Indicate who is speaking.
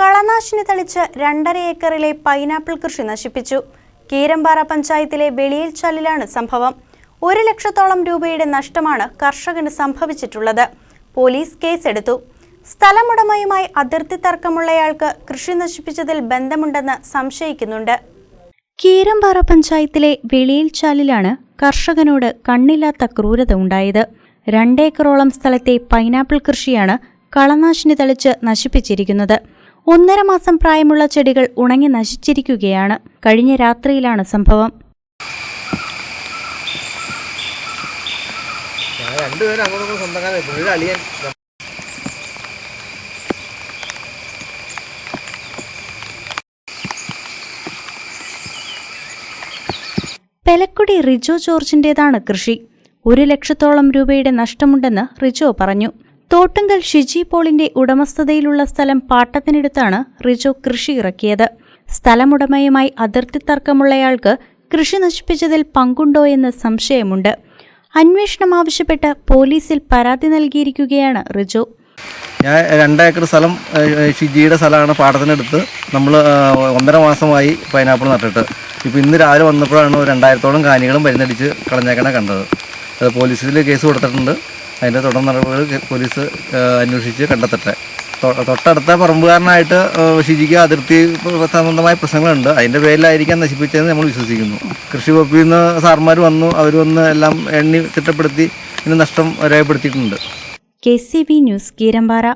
Speaker 1: കളനാശിനി തളിച്ച് രണ്ടര ഏക്കറിലെ പൈനാപ്പിൾ കൃഷി നശിപ്പിച്ചു. കീരമ്പാറ പഞ്ചായത്തിലെ വെളിയിൽ ചല്ലിലാണ് സംഭവം. ഒരു ലക്ഷത്തോളം രൂപയുടെ നഷ്ടമാണ് കർഷകന് സംഭവിച്ചിട്ടുള്ളത്. പോലീസ് കേസെടുത്തു. സ്ഥലമുടമയുമായി അതിർത്തി തർക്കമുള്ളയാൾക്ക് കൃഷി നശിപ്പിച്ചതിൽ ബന്ധമുണ്ടെന്ന് സംശയിക്കുന്നുണ്ട്. കീരമ്പാറ പഞ്ചായത്തിലെ വെളിയിൽ ചാലിലാണ് കർഷകനോട് കണ്ണില്ലാത്ത ക്രൂരത ഉണ്ടായത്. രണ്ടേക്കറോളം സ്ഥലത്തെ പൈനാപ്പിൾ കൃഷിയാണ് കളനാശിനി തളിച്ച് നശിപ്പിച്ചിരിക്കുന്നത്. ഒന്നര മാസം പ്രായമുള്ള ചെടികൾ ഉണങ്ങി നശിച്ചിരിക്കുകയാണ്. കഴിഞ്ഞ രാത്രിയിലാണ് സംഭവം. പെലക്കുടി റിജോ ജോർജിന്റേതാണ് കൃഷി. ഒരു ലക്ഷത്തോളം രൂപയുടെ നഷ്ടമുണ്ടെന്ന് റിജോ പറഞ്ഞു. തോട്ടുങ്കൽ ഷിജി പോളിന്റെ ഉടമസ്ഥതയിലുള്ള സ്ഥലം പാട്ടത്തിനെടുത്താണ് റിജോ കൃഷി ഇറക്കിയത്. സ്ഥലമുടമയുമായി അതിർത്തി തർക്കമുള്ളയാൾക്ക് കൃഷി നശിപ്പിച്ചതിൽ പങ്കുണ്ടോ എന്ന് സംശയമുണ്ട്. അന്വേഷണം ആവശ്യപ്പെട്ട് പോലീസിൽ പരാതി നൽകിയിരിക്കുകയാണ് റിജോ.
Speaker 2: ഞാൻ രണ്ടേക്കർ സ്ഥലം ഷിജിയുടെ സ്ഥലമാണ് പാടത്തിനെടുത്ത് നമ്മൾ ഒന്നര മാസമായി പൈനാപ്പിൾ നട്ടിട്ട്. ഇപ്പോൾ ഇന്ന് രാവിലെ വന്നപ്പോഴാണ് രണ്ടായിരത്തോളം കാനികളും മരുന്നടിച്ച് കളഞ്ഞേക്കണ കണ്ടത്. അത് പോലീസിൽ കേസ് കൊടുത്തിട്ടുണ്ട്. അതിന്റെ തുടർ നടപടികൾ പോലീസ് അന്വേഷിച്ച് കണ്ടെത്തട്ടെ. തൊട്ടടുത്ത പറമ്പുകാരനായിട്ട് ശുചിക്ക് അതിർത്തി സംബന്ധമായ പ്രശ്നങ്ങളുണ്ട്. അതിന്റെ പേരിലായിരിക്കാം നശിപ്പിച്ചതെന്ന് നമ്മൾ വിശ്വസിക്കുന്നു. കൃഷി വകുപ്പിൽ നിന്ന് സാർമാർ വന്നു അവർ വന്ന് എല്ലാം എണ്ണി തിട്ടപ്പെടുത്തി ഇതിന് നഷ്ടം രേഖപ്പെടുത്തിയിട്ടുണ്ട്.
Speaker 1: K C B news Keerampara.